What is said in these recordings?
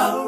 Oh.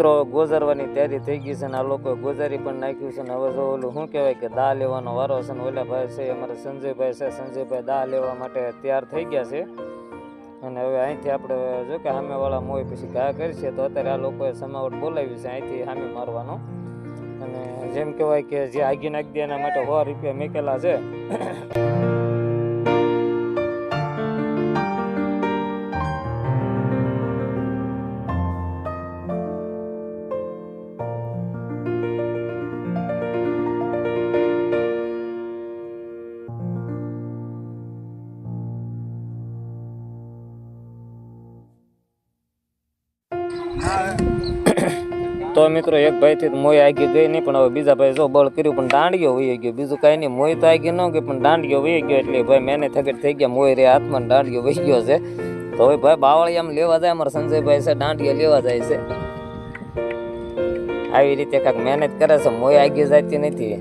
મિત્રો, ગોઝરવાની તૈયારી થઈ ગઈ છે ને આ લોકોએ ગોઝારી પણ નાખ્યું છે ને હવે જો ઓલું શું કહેવાય કે દા લેવાનો વારો છે ને ઓલા ભાઈ છે, અમારા સંજયભાઈ છે, સંજયભાઈ દા લેવા માટે તૈયાર થઈ ગયા છે. અને હવે અહીંથી આપણે જો કે સામેવાળા મોય પછી ઘા કરશે તો અત્યારે આ લોકોએ સમાવટ બોલાવી છે, અહીંથી સામે મારવાનો. અને જેમ કહેવાય કે જે આગી નાખી દે એના માટે સો રૂપિયા મેકેલા છે. મિત્રો એક ભાઈથી મોય આગી ગઈ નહીં પણ હવે બીજા ભાઈ જો બળ કર્યું પણ દાંડિયો વહી ગયો. બીજું કાંઈ નહીં મોય તો આગી ન ગઈ પણ દાંડિયો વહી ગયો એટલે ભાઈ મેને થગટ થઈ ગયા મોય રે હાથમાં દાંડિયો વહી ગયો છે. તો હવે ભાઈ બાવળી આમ લેવા જાય અમારા સંજયભાઈ છે દાંડિયો લેવા જાય છે. આવી રીતે કાંઈક મહેનત કરે છે મોય આગી જતી નથી.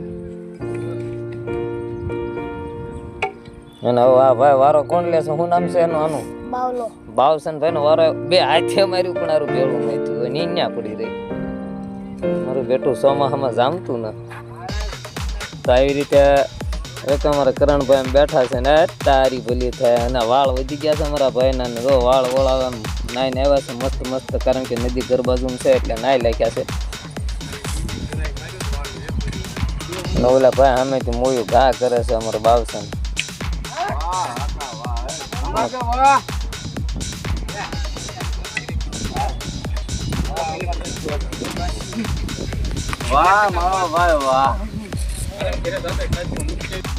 અને હવે આ ભાઈ વારો કોણ લેશે શું નામ છે એનું આનું? બાવલો. ભાવસન ભાઈ નો વારો બે હાથે માર્યું પણ આરું ભેળું નહીં થયું હોય પડી રહી. મારું બેટું સોમાહામાં જામતું ને. તો આવી રીતે એક અમારા કરણભાઈ એમ બેઠા છે ને તારી ભલી થાય. અને વાળ વધી ગયા છે અમારા ભાઈના ને જો વાળ એમ નાઈને આવ્યા છે મસ્ત મસ્ત કારણ કે નદી ગરબાજુ છે એટલે નાઈ લાગ્યા છે. ઓલા ભાઈ તો મોયું ઘા કરે છે અમારો બાવસન. વાહ. વાહ કઈ રમતા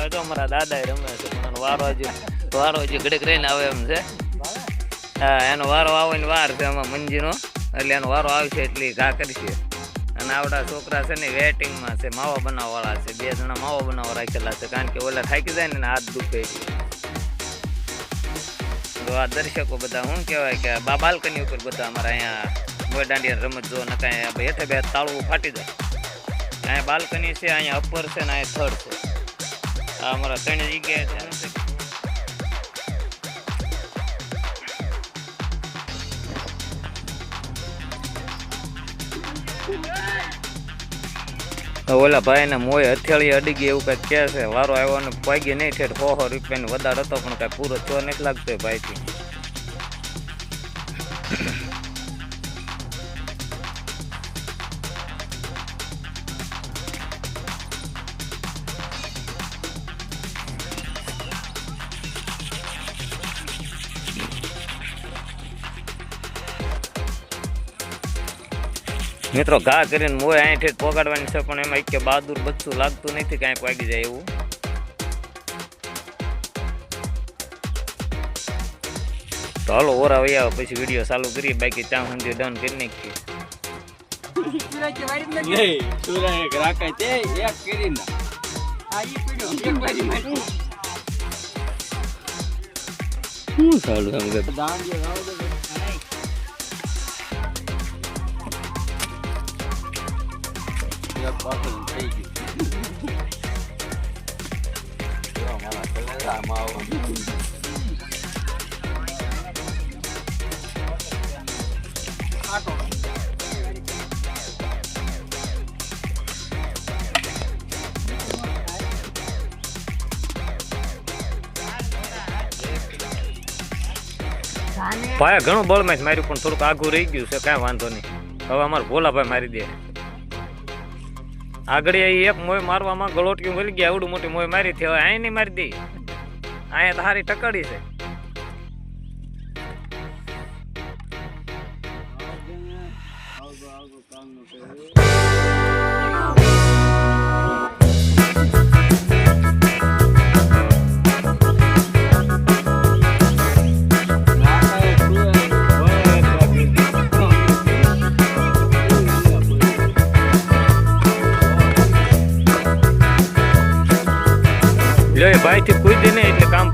હોય તો અમારા દાદા રમે છે. પણ વારો હજી વારો હજી ઘડીક રહીને આવે એમ છે. હા, એનો વારો આવે ને વાર છે આમાં મંજીનો. એટલે એનો વારો આવશે એટલી ઘા કરશે અને આવડા છોકરા છે ને વેટિંગમાં છે, માવા બનાવવાળા છે. બે જણા માવો બનાવવા રાખેલા છે, કારણ કે ઓલા થાકી જાય ને હાથ દુખે. તો આ દર્શકો બધા શું કહેવાય કે બા બાલ્કની ઉપર બધા અમારા અહીંયા મોય દાંડિયા રમત જો ને કાંઈ હેઠે બે તાળવું ફાટી જાય. અહીંયા બાલ્કની છે, અહીંયા અપર છે ને અહીંયા થર્ડ છે. અમારા ત્રણ જગ્યાએ છે. ને ઓલા ભાઈને મોય હથિયાળી અડી ગઈ એવું કંઈક કહે છે. વારો આવ્યો ને પાગી નહીં ઠેઠ સો સો રૂપિયાની વધારે હતો, પણ કાંઈ પૂરો થયો નથી લાગતો ભાઈથી. મિત્રો ઘા કરીને મોય અહીંથી પોગાડવાની છે પણ એમાં એક બહાદુર બચ્ચું લાગતું નથી કાંઈક વાગી જાય એવું. તો હાલો ઓરા વહી આવે પછી વીડિયો ચાલુ કરીએ બાકી ત્યાં સુધી ડન કરી નાખીએ. શું સારું દે એક બાટલ થઈ ગયું જો મારા કલેજામાં આવો. ભાઈ ઘણું બળ મેચ માર્યું, પણ થોડુંક આઘું રહી ગયું છે, કાંઈ વાંધો નહીં હવે અમારે ભોલાભાઈ મારી દે આગળ એક મોય મારવામાં ગળોટિયું મળી ગયા આવડું મોટી મોય મારી થી હવે અહીં નહીં મારી દે અહીંયા તો સારી ટકડી છે રાખાય લે ભાઈ થી કોઈ દે નહીં એટલે કામ